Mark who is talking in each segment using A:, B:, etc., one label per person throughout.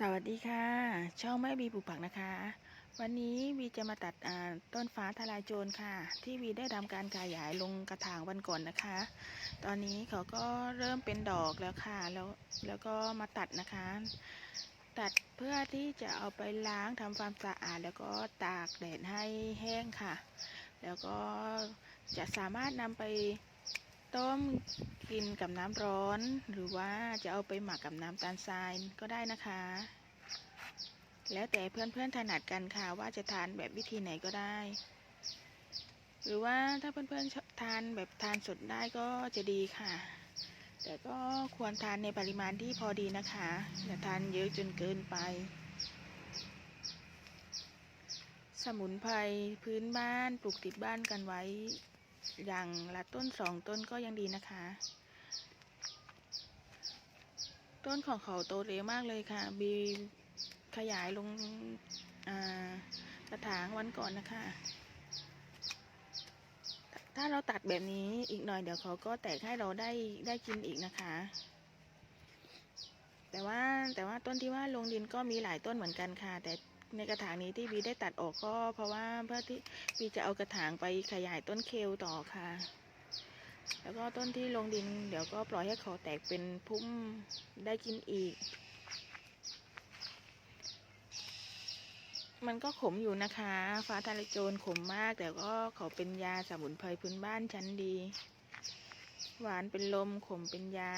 A: สวัสดีค่ะ ช่องแม่บีปลูกผักนะคะ วันนี้วีจะมาตัดต้นฟ้าทลายโจรค่ะ ที่วีได้ทำการขยายลงกระถางวันก่อนนะคะ ตอนนี้เขาก็เริ่มเป็นดอกแล้วค่ะ แล้วแล้วก็มาตัดนะคะ ตัดเพื่อที่จะเอาไปล้างทำความสะอาด แล้วก็ตากแดดให้แห้งค่ะ แล้วก็จะสามารถนำไป ต้มกินกับน้ำร้อน หรือว่าจะเอาไปหมักกับน้ำตาลทรายก็ได้นะคะ แล้วแต่เพื่อนๆถนัดกันค่ะว่าจะทานแบบวิธีไหนก็ได้ หรือว่าถ้าเพื่อนๆชอบทานแบบทานสดได้ก็จะดีค่ะ แต่ก็ควรทานในปริมาณที่พอดีนะคะอย่าทานเยอะจนเกินไป สมุนไพรพื้นบ้านปลูกติดบ้านกันไว้ อย่างละต้นสองต้นก็ยังดีนะคะ ต้นของเขาโตเร็วมากเลยค่ะ บีขยายลงกระถางวันก่อนนะคะ ถ้าเราตัดแบบนี้อีกหน่อยเดี๋ยวเขาก็แตกให้เราได้ได้กินอีกนะคะ แต่ว่าแต่ว่าต้นที่ว่าลงดินก็มีหลายต้นเหมือนกันค่ะ แต่ ในกระถางนี้ที่บีได้ตัดออกก็เพราะว่าเพื่อที่บีจะเอากระถางไปขยายต้นเคลต่อค่ะ แล้วก็ต้นที่ลงดิน เดี๋ยวก็ปล่อยให้เขาแตกเป็นพุ่มได้กินอีก มันก็ขมอยู่นะคะ ฟ้าทะลายโจรขมมาก แต่ก็เขาเป็นยาสมุนไพรพื้นบ้านชั้นดี หวานเป็นลมขมเป็นยา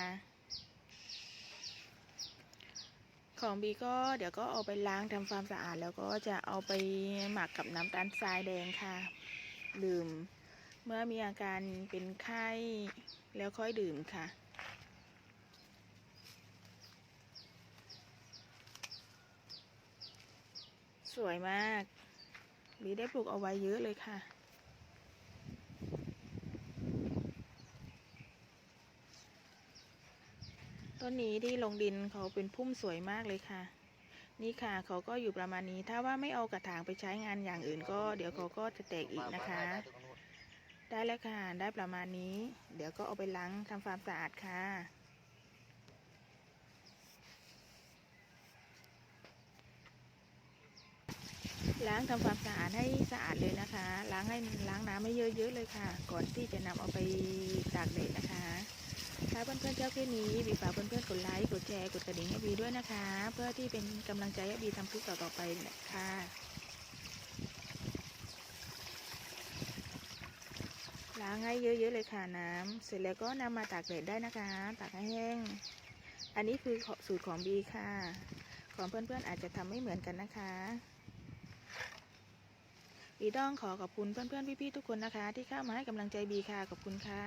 A: ของบีก็เดี๋ยวก็เอาไปล้างทำความสะอาด แล้วก็จะเอาไปหมักกับน้ำตาลทรายแดงค่ะ ดื่ม เมื่อมีอาการเป็นไข้แล้วค่อยดื่มค่ะสวยมากบีได้ปลูกเอาไว้เยอะเลยค่ะ ต้นนี้ที่ลงดินเขาเป็นพุ่มสวยมากเลยค่ะ นี่ค่ะเขาก็อยู่ประมาณนี้ ถ้าว่าไม่เอากระถางไปใช้งานอย่างอื่นก็ เดี๋ยวเขาก็จะแตกอีกนะคะ ได้แล้วค่ะ ได้ประมาณนี้ เดี๋ยวก็เอาไปล้างทำความสะอาดค่ะล้างทำความสะอาดให้สะอาดเลยนะคะ ล้างให้ล้างน้ำให้เยอะๆเลยค่ะ ก่อนที่จะนำเอาไปตากแดดนะคะ ถ้าเพื่อนๆชอบคลิปนี้บีฝากเพื่อนๆกดไลค์กดแชร์กดกระดิ่งให้บีด้วยนะคะ เพื่อที่เป็นกำลังใจให้บีทำคลิปต่อๆไปค่ะล้างให้เยอะๆเลยค่ะน้ำเสร็จแล้วก็นำมาตากแดดได้นะคะ ตากให้แห้ง อันนี้คือสูตรของบีค่ะ ของเพื่อนๆอาจจะทำไม่เหมือนกันนะคะบีต้องขอขอบคุณเพื่อนๆพี่ๆทุกคนนะคะ ที่เข้ามาให้กำลังใจบีค่ะขอบคุณค่ะ